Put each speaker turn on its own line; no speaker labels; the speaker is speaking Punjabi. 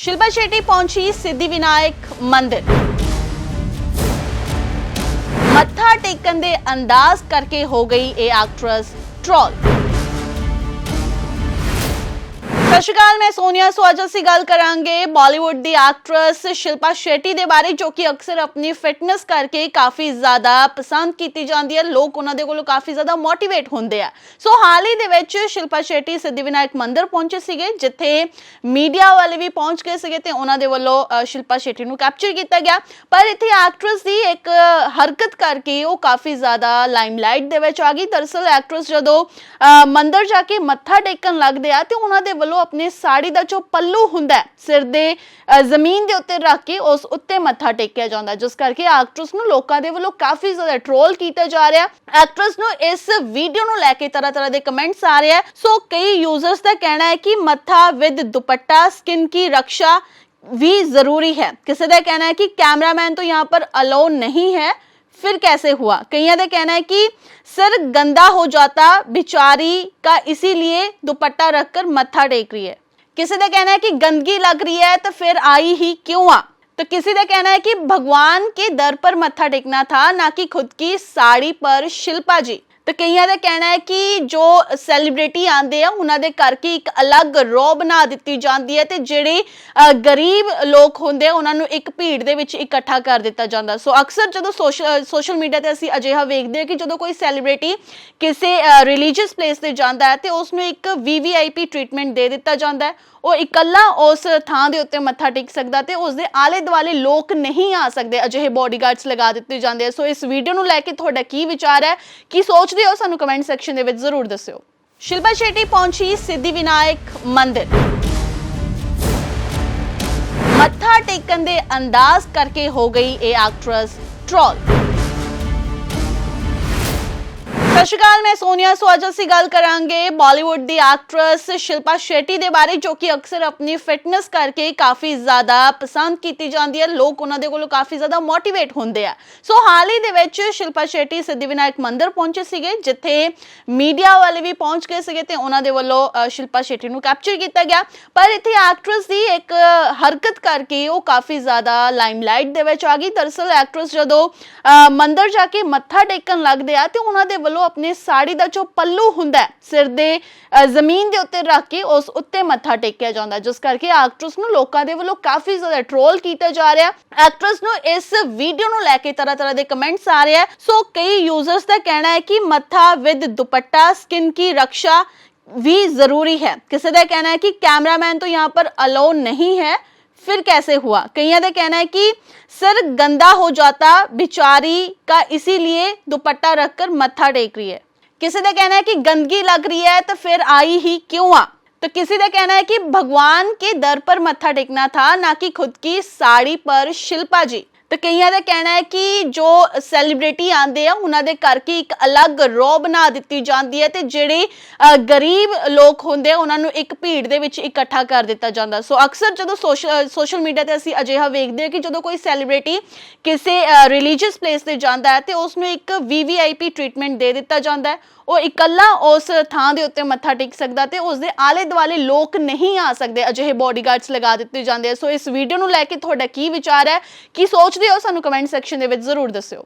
ਸ਼ਿਲਪਾ ਸ਼ੈਟੀ ਪਹੁੰਚੀ ਸਿੱਧੀ ਵਿਨਾਇਕ ਮੰਦਿਰ। ਮੱਥਾ ਟੇਕਣ ਦੇ ਅੰਦਾਜ਼ ਕਰਕੇ ਹੋ ਗਈ ਇਹ ਐਕਟਰੈਸ ਟ੍ਰੋਲ ਸਤਿ ਸ਼੍ਰੀ ਅਕਾਲ ਮੈਂ ਸੋਨੀਆ ਸੋ ਅੱਜ ਅਸੀਂ ਗੱਲ ਕਰਾਂਗੇ ਬਾਲੀਵੁੱਡ ਦੀ ਐਕਟਰੈਸ ਸ਼ਿਲਪਾ ਸ਼ੈਟੀ ਦੇ ਬਾਰੇ ਜੋ ਕਿ ਅਕਸਰ ਆਪਣੀ ਫਿਟਨੈਸ ਕਰਕੇ ਕਾਫੀ ਜ਼ਿਆਦਾ ਪਸੰਦ ਕੀਤੀ ਜਾਂਦੀ ਹੈ। ਲੋਕ ਉਹਨਾਂ ਦੇ ਕੋਲੋਂ ਕਾਫੀ ਜ਼ਿਆਦਾ ਮੋਟੀਵੇਟ ਹੁੰਦੇ ਆ। ਸੋ ਹਾਲ ਹੀ ਦੇ ਵਿੱਚ ਸ਼ਿਲਪਾ ਸ਼ੈਟੀ ਸਿੱਧੀ ਵਿਨਾਇਕ ਮੰਦਿਰ ਪਹੁੰਚੇ ਸੀਗੇ ਜਿੱਥੇ ਮੀਡੀਆ ਵਾਲੇ ਵੀ ਪਹੁੰਚ ਗਏ ਸੀਗੇ ਤੇ ਉਹਨਾਂ ਦੇ ਵੱਲੋਂ ਸ਼ਿਲਪਾ ਸ਼ੈਟੀ ਨੂੰ ਕੈਪਚਰ ਕੀਤਾ ਗਿਆ। ਪਰ ਇੱਥੇ ਐਕਟਰੈਸ ਦੀ ਇੱਕ ਹਰਕਤ ਕਰਕੇ ਉਹ ਕਾਫੀ ਜ਼ਿਆਦਾ ਲਾਈਮਲਾਈਟ ਦੇ ਵਿੱਚ ਆ ਗਈ। ਦਰਅਸਲ ਐਕਟਰੈਸ ਜਦੋਂ ਅ, ਮੰਦਿਰ ਜਾ ਕੇ ਮੱਥਾ ਟੇਕਣ ਲੱਗਦੇ ਆ ਤੇ ਉਹਨਾਂ ਦੇ ਵੱਲੋਂ ਆਪਣੇ ਸਾੜੀ ਦਾ ਜੋ ਪੱਲੂ ਹੁੰਦਾ ਹੈ, ਸਿਰ ਦੇ ਅ, ਜ਼ਮੀਨ ਦੇ ਉੱਤੇ ਰੱਖ ਕੇ ਉਸ ਉੱਤੇ ਮੱਥਾ ਟੇਕਿਆ ਜਾਂਦਾ ਹੈ, ਜਿਸ ਕਰਕੇ ਐਕਟਰੈਸ ਨੂੰ ਲੋਕਾਂ ਦੇ ਵੱਲੋਂ ਕਾਫੀ ਜ਼ਿਆਦਾ ਟ੍ਰੋਲ ਕੀਤਾ ਜਾ ਰਿਹਾ ਐਕਟਰੈਸ ਨੂੰ ਇਸ ਵੀਡੀਓ ਨੂੰ ਲੈ ਕੇ ਤਰ੍ਹਾਂ ਤਰ੍ਹਾਂ ਦੇ ਕਮੈਂਟਸ ਆ ਰਹੇ ਆ ਸੋ ਕਈ ਯੂਜ਼ਰਸ ਦਾ ਕਹਿਣਾ ਹੈ ਕਿ ਮੱਥਾ ਵਿਦ ਦੁਪੱਟਾ ਸਕਿਨ की रक्षा भी जरूरी है किसी का कहना है कि कैमरामैन तो यहाँ पर अलाउ नहीं है फिर कैसे हुआ? कहीं का कहना है कि सर गंदा हो जाता बिचारी का, इसीलिए दुपट्टा रखकर मत्था टेक रही है। किसी का कहना है कि गंदगी लग रही है तो फिर आई ही क्यों आ? तो किसी का कहना है कि भगवान के दर पर मत्था टेकना था, ना कि खुद की साड़ी पर शिल्पा जी। ਤੇ ਕਈਆਂ ਦਾ ਕਹਿਣਾ ਹੈ ਕਿ ਜੋ ਸੈਲੀਬ੍ਰਿਟੀ ਆਂਦੇ ਆ, ਉਹਨਾਂ ਦੇ ਕਰਕੇ ਇੱਕ ਅਲੱਗ ਰੋ ਬਣਾ ਦਿੱਤੀ ਜਾਂਦੀ ਹੈ ਤੇ ਜਿਹੜੇ ਗਰੀਬ ਲੋਕ ਹੁੰਦੇ ਆ, ਉਹਨਾਂ ਨੂੰ ਇੱਕ ਭੀੜ ਦੇ ਵਿੱਚ ਇਕੱਠਾ ਕਰ ਦਿੱਤਾ ਜਾਂਦਾ। ਸੋ ਅਕਸਰ ਜਦੋਂ ਸੋਸ਼ਲ ਸੋਸ਼ਲ ਮੀਡੀਆ ਤੇ ਅਸੀਂ ਅਜਿਹਾ ਵੇਖਦੇ ਹਾਂ ਕਿ ਜਦੋਂ ਕੋਈ ਸੈਲੀਬ੍ਰਿਟੀ ਕਿਸੇ ਰਿਲੀਜੀਅਸ ਪਲੇਸ ਤੇ ਜਾਂਦਾ ਹੈ ਤੇ ਉਸ ਨੂੰ ਇੱਕ ਵੀਵੀਆਈਪੀ ਟ੍ਰੀਟਮੈਂਟ ਦੇ ਦਿੱਤਾ ਜਾਂਦਾ ਹੈ, ਉਹ ਇਕੱਲਾ ਉਸ ਥਾਂ ਦੇ ਉੱਤੇ ਮੱਥਾ ਟੇਕ ਸਕਦਾ ਤੇ ਉਸ ਦੇ ਆਲੇ ਦੁਆਲੇ ਲੋਕ ਨਹੀਂ ਆ ਸਕਦੇ, ਅਜਿਹੇ ਬੋਡੀਗਾਰਡਸ ਲਗਾ ਦਿੱਤੇ ਜਾਂਦੇ ਆ। ਸੋ ਇਸ ਵੀਡੀਓ ਨੂੰ ਲੈ ਕੇ ਤੁਹਾਡਾ ਕੀ ਵਿਚਾਰ ਹੈ? ਕੀ ਸੋਚਦੇ ਹੋ, ਸਾਨੂੰ ਕਮੈਂਟ ਸੈਕਸ਼ਨ ਦੇ ਵਿੱਚ ਜ਼ਰੂਰ ਦੱਸਿਓ। ਸ਼ਿਲਪਾ ਸ਼ੈਟੀ ਪਹੁੰਚੀ ਸਿੱਧੀ ਵਿਨਾਇਕ ਮੰਦਿਰ। ਮੱਥਾ ਟੇਕਣ ਦੇ ਅੰਦਾਜ਼ ਕਰਕੇ ਹੋ ਗਈ ਇਹ ਐਕਟਰੈਸ ਟ੍ਰੋਲ ਸਤਿ ਸ਼੍ਰੀ ਅਕਾਲ ਮੈਂ ਸੋਨੀਆ। ਸੋ ਅੱਜ ਅਸੀਂ ਗੱਲ ਕਰਾਂਗੇ ਬਾਲੀਵੁੱਡ ਦੀ ਐਕਟਰੈਸ ਸ਼ਿਲਪਾ ਸ਼ੈਟੀ ਦੇ ਬਾਰੇ ਜੋ ਕਿ ਅਕਸਰ ਆਪਣੀ ਫਿਟਨੈਸ ਕਰਕੇ ਕਾਫੀ ਜ਼ਿਆਦਾ ਪਸੰਦ ਕੀਤੀ ਜਾਂਦੀ ਹੈ। ਲੋਕ ਉਹਨਾਂ ਦੇ ਕੋਲੋਂ ਕਾਫੀ ਜ਼ਿਆਦਾ ਮੋਟੀਵੇਟ ਹੁੰਦੇ ਆ। ਸੋ ਹਾਲ ਹੀ ਦੇ ਵਿੱਚ ਸ਼ਿਲਪਾ ਸ਼ੈਟੀ ਸਿੱਧੀ ਵਿਨਾਇਕ ਮੰਦਿਰ ਪਹੁੰਚੇ ਸੀਗੇ ਜਿੱਥੇ ਮੀਡੀਆ ਵਾਲੇ ਵੀ ਪਹੁੰਚ ਗਏ ਸੀਗੇ ਤੇ ਉਹਨਾਂ ਦੇ ਵੱਲੋਂ ਸ਼ਿਲਪਾ ਸ਼ੈਟੀ ਨੂੰ ਕੈਪਚਰ ਕੀਤਾ ਗਿਆ। ਪਰ ਇੱਥੇ ਐਕਟਰੈਸ ਦੀ ਇੱਕ ਹਰਕਤ ਕਰਕੇ ਉਹ ਕਾਫੀ ਜ਼ਿਆਦਾ ਲਾਈਮਲਾਈਟ ਦੇ ਵਿੱਚ ਆ ਗਈ। ਦਰਅਸਲ ਐਕਟਰੈਸ ਜਦੋਂ ਅ, ਮੰਦਿਰ ਜਾ ਕੇ ਮੱਥਾ ਟੇਕਣ ਲੱਗਦੇ ਆ ਤੇ ਉਹਨਾਂ ਦੇ ਵੱਲੋਂ ਆਪਣੇ ਸਾੜੀ ਦਾ ਜੋ ਪੱਲੂ ਹੁੰਦਾ ਹੈ, ਸਿਰ ਦੇ ਅ, ਜ਼ਮੀਨ ਦੇ ਉੱਤੇ ਰੱਖ ਕੇ ਉਸ ਉੱਤੇ ਮੱਥਾ ਟੇਕਿਆ ਜਾਂਦਾ ਹੈ, ਜਿਸ ਕਰਕੇ ਐਕਟਰੈਸ ਨੂੰ ਲੋਕਾਂ ਦੇ ਵੱਲੋਂ ਕਾਫੀ ਜ਼ਿਆਦਾ ਟ੍ਰੋਲ ਕੀਤਾ ਜਾ ਰਿਹਾ ਐਕਟਰੈਸ ਨੂੰ ਇਸ ਵੀਡੀਓ ਨੂੰ ਲੈ ਕੇ ਤਰ੍ਹਾਂ ਤਰ੍ਹਾਂ ਦੇ ਕਮੈਂਟਸ ਆ ਰਹੇ ਆ ਸੋ ਕਈ ਯੂਜ਼ਰਸ ਦਾ ਕਹਿਣਾ ਹੈ ਕਿ ਮੱਥਾ ਵਿਦ ਦੁਪੱਟਾ ਸਕਿਨ की रक्षा भी जरूरी है किसी का कहना है कि कैमरामैन तो यहाँ पर अलाउ नहीं है फिर कैसे हुआ? कहीं का कहना है कि सर गंदा हो जाता बिचारी का इसीलिए दुपट्टा रखकर मत्था टेक रही है। किसी ने कहना है कि गंदगी लग रही है तो फिर आई ही क्यों आ? तो किसी का कहना है कि भगवान के दर पर मत्था टेकना था, ना कि खुद की साड़ी पर शिल्पा जी। ਤੇ ਕਈਆਂ ਦਾ ਕਹਿਣਾ ਹੈ ਕਿ ਜੋ ਸੈਲੀਬ੍ਰਿਟੀ ਆਂਦੇ ਆ, ਉਹਨਾਂ ਦੇ ਕਰਕੇ ਇੱਕ ਅਲੱਗ ਰੋ ਬਣਾ ਦਿੱਤੀ ਜਾਂਦੀ ਹੈ ਤੇ ਜਿਹੜੇ ਗਰੀਬ ਲੋਕ ਹੁੰਦੇ ਆ, ਉਹਨਾਂ ਨੂੰ ਇੱਕ ਭੀੜ ਦੇ ਵਿੱਚ ਇਕੱਠਾ ਕਰ ਦਿੱਤਾ ਜਾਂਦਾ। ਸੋ ਅਕਸਰ ਜਦੋਂ ਸੋਸ਼ਲ ਸੋਸ਼ਲ ਮੀਡੀਆ ਤੇ ਅਸੀਂ ਅਜਿਹਾ ਵੇਖਦੇ ਹਾਂ ਕਿ ਜਦੋਂ ਕੋਈ ਸੈਲੀਬ੍ਰਿਟੀ ਕਿਸੇ ਰਿਲੀਜੀਅਸ ਪਲੇਸ ਤੇ ਜਾਂਦਾ ਹੈ ਤੇ ਉਸ ਨੂੰ ਇੱਕ ਵੀਵੀਆਈਪੀ ਟ੍ਰੀਟਮੈਂਟ ਦੇ ਦਿੱਤਾ ਜਾਂਦਾ ਹੈ। ਉਹ ਇਕੱਲਾ ਉਸ ਥਾਂ ਦੇ ਉੱਤੇ ਮੱਥਾ ਟੇਕ ਸਕਦਾ ਤੇ ਉਸ ਦੇ ਆਲੇ ਦੁਆਲੇ ਲੋਕ ਨਹੀਂ ਆ ਸਕਦੇ, ਅਜਿਹੇ ਬੋਡੀਗਾਰਡਸ ਲਗਾ ਦਿੱਤੇ ਜਾਂਦੇ ਆ। ਸੋ ਇਸ ਵੀਡੀਓ ਨੂੰ ਲੈ ਕੇ ਤੁਹਾਡਾ ਕੀ ਵਿਚਾਰ ਹੈ? ਕੀ ਸੋਚ ਸੋਚਦੇ ਹੋ ਸਾਨੂੰ ਕਮੈਂਟ ਸੈਕਸ਼ਨ ਦੇ ਵਿੱਚ ਜ਼ਰੂਰ ਦੱਸਿਓ।